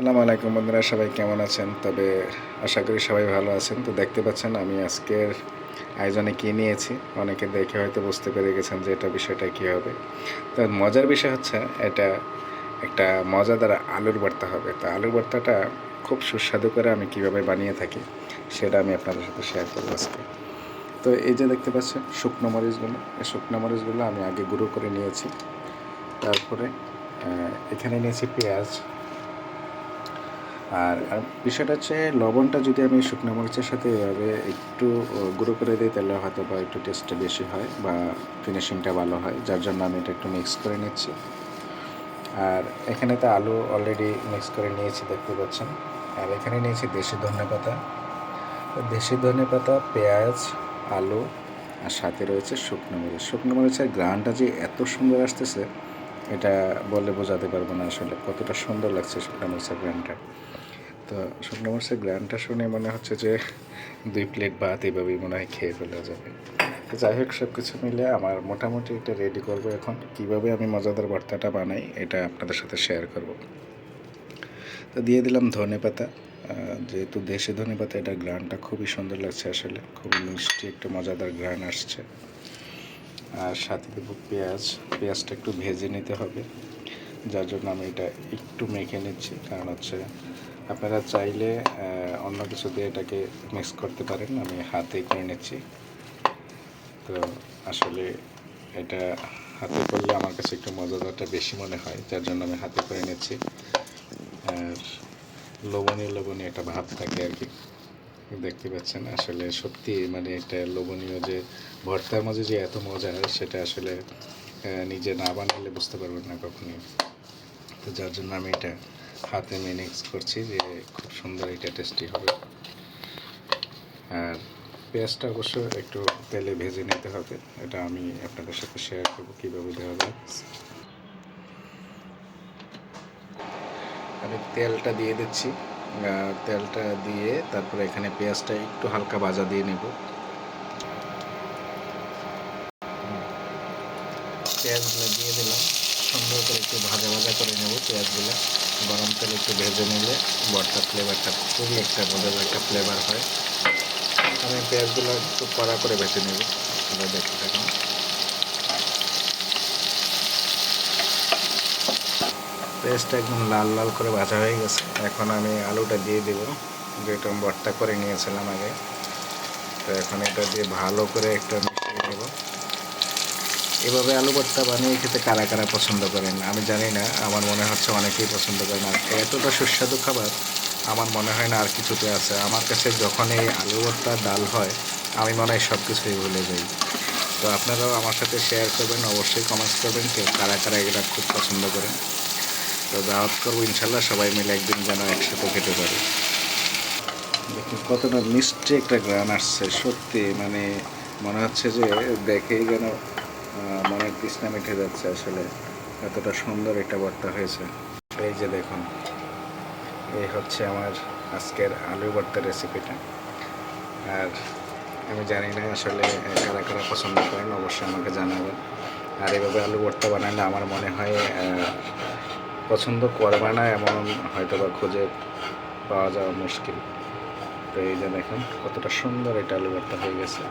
সালামু আলাইকুম বন্ধুরা, সবাই কেমন আছেন? তবে আশা করি সবাই ভালো আছেন। তো দেখতে পাচ্ছেন, আমি আজকের আয়োজনে কী নিয়েছি? অনেকে দেখে হয়তো বুঝতে পেরে গেছেন যে এটা বিষয়টা কী হবে। তো মজার বিষয় হচ্ছে, এটা একটা মজাদার আলুর ভর্তা হবে। তো আলুর ভর্তাটা খুব সুস্বাদু করে আমি কীভাবে বানিয়ে থাকি, সেটা আমি আপনাদের সাথে শেয়ার করব আজকে। তো এই যে দেখতে পাচ্ছেন, শুকনো মরিচগুলো। এই শুকনো মরিচগুলো আমি আগে গুঁড়ো করে নিয়েছি। তারপরে এখানে নিয়েছি পেঁয়াজ। আর বিষয়টা হচ্ছে লবণটা যদি আমি শুকনো মরিচের সাথে এভাবে একটু গুঁড়ো করে দিই, তাহলে হয়তো বা একটু টেস্টটা বেশি হয় বা ফিনিশিংটা ভালো হয়। যার জন্য আমি এটা একটু মিক্স করে নিচ্ছি। আর এখানে তো আলু অলরেডি মিক্স করে নিয়েছি, দেখতে পাচ্ছেন। আর এখানে নিয়েছি দেশি ধনে পাতা। দেশি ধনে পাতা, পেঁয়াজ, আলু আর সাথে রয়েছে শুকনো মরিচ। শুকনো মরিচের গ্রানটা যে এত সুন্দর আসতেছে, এটা বলে বোঝাতে পারব না আসলে কতটা সুন্দর লাগছে শুকনো মরিচের গ্রানটা। তো শুকনো মরিচের গ্রানটা শুনে মনে হচ্ছে যে দুই প্লেট ভাত এইভাবেই মনে হয় খেয়ে ফেলা যাবে। তো যাই হোক সব কিছু মিলে আমার মোটামুটি এটা রেডি করব এখন। কীভাবে আমি মজাদার ভর্তাটা বানাই, এটা আপনাদের সাথে শেয়ার করব। তো দিয়ে দিলাম ধনে পাতা। যেহেতু দেশি ধনে পাতা এটার গ্রানটা খুবই সুন্দর লাগছে আসলে। খুবই মিষ্টি একটা মজাদার গ্রান আসছে। আর সাথে দেবো পেঁয়াজ। পেঁয়াজটা একটু ভেজে নিতে হবে। যার জন্য আমি এটা একটু মেখে নিচ্ছি। কারণ হচ্ছে আপনারা চাইলে অন্য কিছু দিয়ে এটাকে মিক্স করতে পারেন। আমি হাতে করে নিচ্ছি। তো আসলে এটা হাতে করলে আমার কাছে একটু মজাদারটা বেশি মনে হয়, যার জন্য আমি হাতে করে নিচ্ছি। আর লবণীয় লবণীয় একটা ভাব থাকে আর কি। দেখতে পাচ্ছেন, আসলে সত্যি মানে এটা লোভনীয় যে ভর্তার মাঝে যে এত মজা হয়, সেটা আসলে নিজে না বানালে বুঝতে পারবেন না কখনোই। তো যার জন্য আমি এটা হাতে মিক্স করছি যে খুব সুন্দর এটা টেস্টি হবে। আর পেঁয়াজটা অবশ্য একটু তেলে ভেজে নিতে হবে, এটা আমি আপনাদের সাথে শেয়ার করব কীভাবে দেওয়া যায়। আমি তেলটা দিয়ে দিচ্ছি তেলটা দিয়ে তারপরে এখানে পেঁয়াজটা একটু হালকা ভাজা দিয়ে নেব। পেঁয়াজগুলো দিয়ে দিলাম, সুন্দর করে একটু ভাজা ভাজা করে নেব পেঁয়াজগুলো। গরম তেলে একটু ভেজে নিলে বটটা ফ্লেভারটা খুবই একটা মজার একটা ফ্লেভার হয়। আমি পেঁয়াজগুলো একটু কড়া করে ভেজে নেব আপনারা দেখতে থাকুন পেঁয়াজটা একদম লাল লাল করে ভাজা হয়ে গেছে। এখন আমি আলুটা দিয়ে দেবো। যেটা আমি ভর্তা করে নিয়েছিলাম আগে। তো এখন এটা দিয়ে ভালো করে একটা মিশিয়ে নেব। এভাবে আলু ভর্তা বানিয়ে খেতে কারা কারা পছন্দ করেন? আমি জানি না, আমার মনে হচ্ছে অনেকেই পছন্দ করেন। আর এতটা সুস্বাদু খাবার, আমার মনে হয় না আর কিছুতে আছে। আমার কাছে যখন এই আলু ভর্তা ডাল হয়, আমি মনে হয় সব কিছুই ভুলে যাই। তো আপনারাও আমার সাথে শেয়ার করবেন, অবশ্যই কমেন্টস করবেন কেউ কারা কারা এগুলো খুব পছন্দ করেন। তো দাওয়াত করব ইনশাল্লাহ সবাই মিলে একদিন যেন একসাথে খেতে পারি। দেখুন কতটা মিষ্টি একটা গ্রান আসছে, সত্যি মানে মনে হচ্ছে যে দেখেই যেন মনের তৃষ্ণা মিঠে যাচ্ছে আসলে। এতটা সুন্দর একটা ভর্তা হয়েছে। এই যে দেখুন, এই হচ্ছে আমার আজকের আলু ভর্তার রেসিপিটা আর আমি জানি না আসলে কারা কারা পছন্দ করেন, অবশ্যই আমাকে জানাবেন। আর এভাবে আলু ভর্তা বানালে আমার মনে হয় পছন্দ করবে না এমন হয়তো বা খুঁজে পাওয়া যাওয়া মুশকিল। তো এই যে দেখেন, কতটা সুন্দর এটা আলু ভর্তা হয়ে গেছে।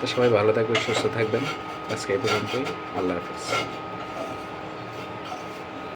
তো সবাই ভালো থাকবেন, সুস্থ থাকবেন। আজকে এই পর্যন্তই। আল্লাহ হাফিজ।